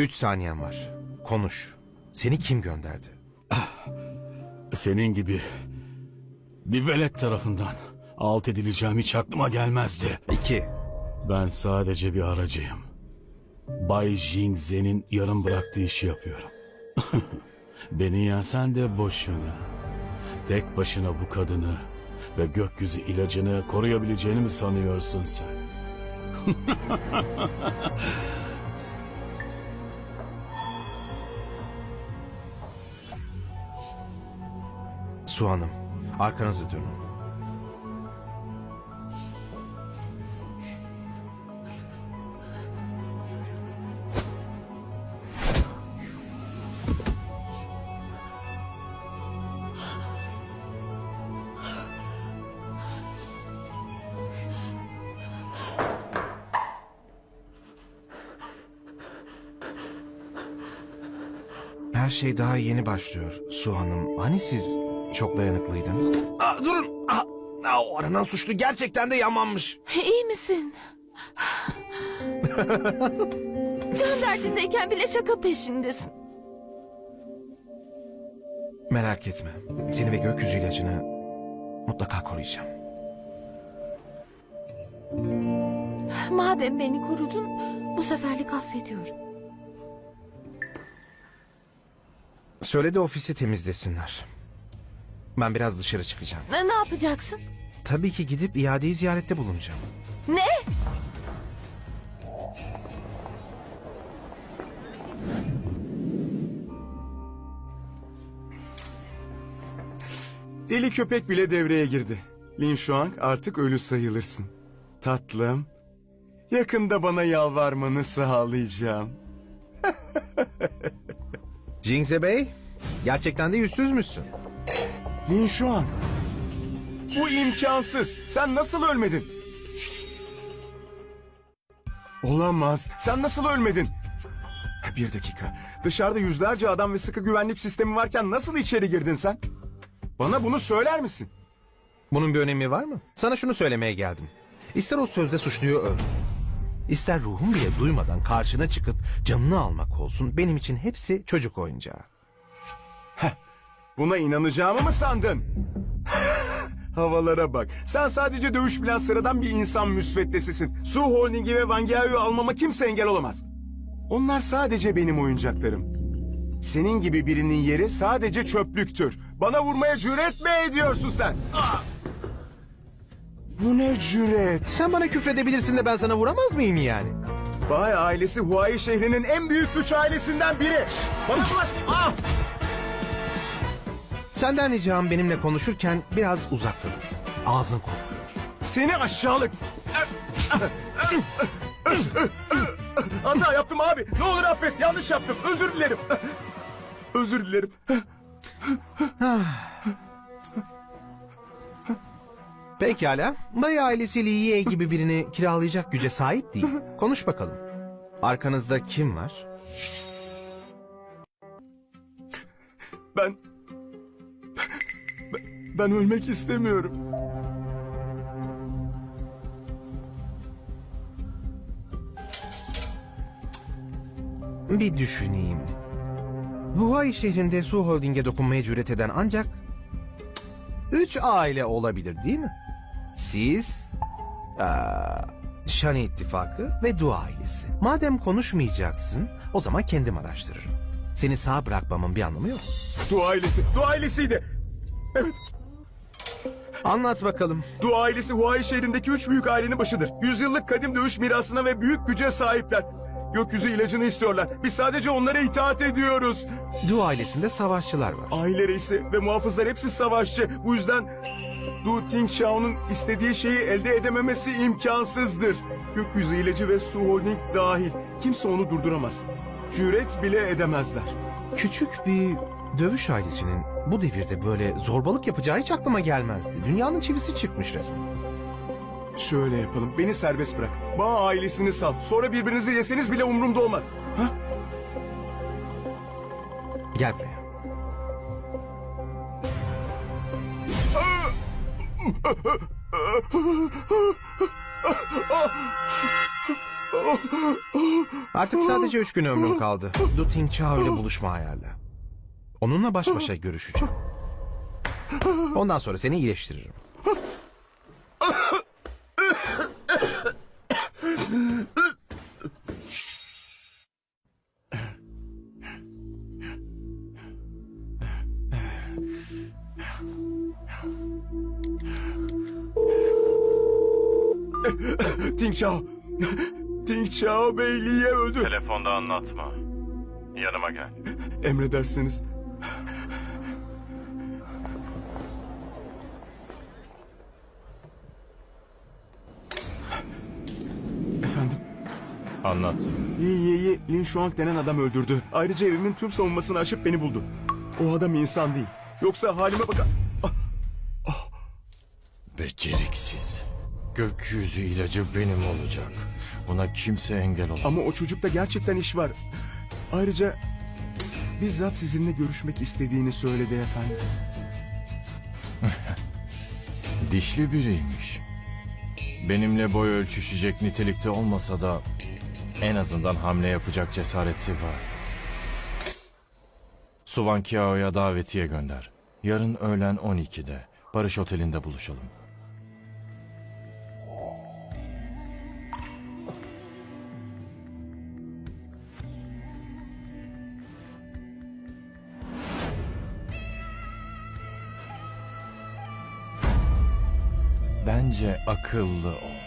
Üç saniyen var. Konuş. Seni kim gönderdi? Senin gibi bir velet tarafından alt edileceğim hiç aklıma gelmezdi. İki. Ben sadece bir aracıyım. Bay Jingze'nin yarım bıraktığı işi yapıyorum. Beni yensen de boşuna. Tek başına bu kadını ve gökyüzü ilacını koruyabileceğini mi sanıyorsun sen? Su Hanım, arkanızı dönün. Her şey daha yeni başlıyor Su Hanım. Hani siz çok dayanıklıydınız? Aa, durun! Aa, aa, o aranan suçlu gerçekten de yamanmış. İyi misin? Can derdindeyken bile şaka peşindesin. Merak etme. Seni ve gökyüzü ilacını mutlaka koruyacağım. Madem beni korudun, bu seferlik affediyorum. Söyle de ofisi temizlesinler. Ben biraz dışarı çıkacağım. Ne, ne yapacaksın? Tabii ki gidip iadeyi ziyarette bulunacağım. Ne? Deli köpek bile devreye girdi. Lin Shuang artık ölü sayılırsın. Tatlım, yakında bana yalvarmanı sağlayacağım. Jingze Bey, gerçekten de yüzsüzmüşsün. Lin Shuang, bu imkansız. Sen nasıl ölmedin? Olamaz. Sen nasıl ölmedin? Bir dakika. Dışarıda yüzlerce adam ve sıkı güvenlik sistemi varken nasıl içeri girdin sen? Bana bunu söyler misin? Bunun bir önemi var mı? Sana şunu söylemeye geldim. İster o sözde suçluyu öldür. İster ruhum bile duymadan karşına çıkıp canını almak olsun. Benim için hepsi çocuk oyuncağı. Buna inanacağımı mı sandın? Havalara bak. Sen sadece dövüş bilen sıradan bir insan müsveddesisin. Su Holding'i ve Wangiao'yu almama kimse engel olamaz. Onlar sadece benim oyuncaklarım. Senin gibi birinin yeri sadece çöplüktür. Bana vurmaya cüret mi ediyorsun sen? Ah! Bu ne cüret? Sen bana küfredebilirsin de ben sana vuramaz mıyım yani? Bay ailesi Huai şehrinin en büyük güç ailesinden biri. Bana ulaş... Ah! Senden ricam benimle konuşurken biraz uzakta dur. Ağzın kokuyor. Seni aşağılık. Hata yaptım abi. Ne olur affet. Yanlış yaptım. Özür dilerim. Özür dilerim. Pekala. Bay ailesi Li Ye gibi birini kiralayacak güce sahip değil. Konuş bakalım. Arkanızda kim var? Ben... Ben, ölmek istemiyorum. Bir düşüneyim. Huai şehrinde Su Holding'e dokunmaya cüret eden ancak... Üç aile olabilir değil mi? Siz... eee, Şani İttifakı ve Du ailesi. Madem konuşmayacaksın, o zaman kendim araştırırım. Seni sağ bırakmamın bir anlamı yok. Du ailesi. Du ailesiydi. Evet. Anlat bakalım. Du ailesi Huai şehrindeki üç büyük ailenin başıdır. Yüzyıllık kadim dövüş mirasına ve büyük güce sahipler. Gökyüzü ilacını istiyorlar. Biz sadece onlara itaat ediyoruz. Du ailesinde savaşçılar var. Aile reisi ve muhafızlar hepsi savaşçı. Bu yüzden Du Tingxiao'nun istediği şeyi elde edememesi imkansızdır. Gökyüzü ilacı ve Su Holding dahil. Kimse onu durduramaz. Cüret bile edemezler. Küçük bir dövüş ailesinin bu devirde böyle zorbalık yapacağı hiç aklıma gelmezdi. Dünyanın çivisi çıkmış resmen. Şöyle yapalım. Beni serbest bırak. Bağ ailesini sal. Sonra birbirinizi yeseniz bile umurumda olmaz. Ha? Gel buraya. Artık sadece üç gün ömrüm kaldı. Du Ting Chao ile buluşma ayarla. Onunla baş başa görüşeceğim. Ondan sonra seni iyileştiririm. Ting Chao. Ting Chao Beyliğe öldü. Telefonda anlatma. Yanıma gel. Emredersiniz. Efendim? Anlat. Yi Yi Yi Lin Shuang denen adam öldürdü. Ayrıca evimin tüm savunmasını aşıp beni buldu. O adam insan değil. Yoksa halime bakar. Beceriksiz. Gökyüzü ilacı benim olacak. Buna kimse engel olamaz. Ama o çocukta gerçekten iş var. Ayrıca bizzat sizinle görüşmek istediğini söyledi efendim. Dişli biriymiş. Benimle boy ölçüşecek nitelikte olmasa da en azından hamle yapacak cesareti var. Suvan Kiao'ya davetiye gönder. Yarın öğlen 12'de Barış Oteli'nde buluşalım. Bence akıllı ol.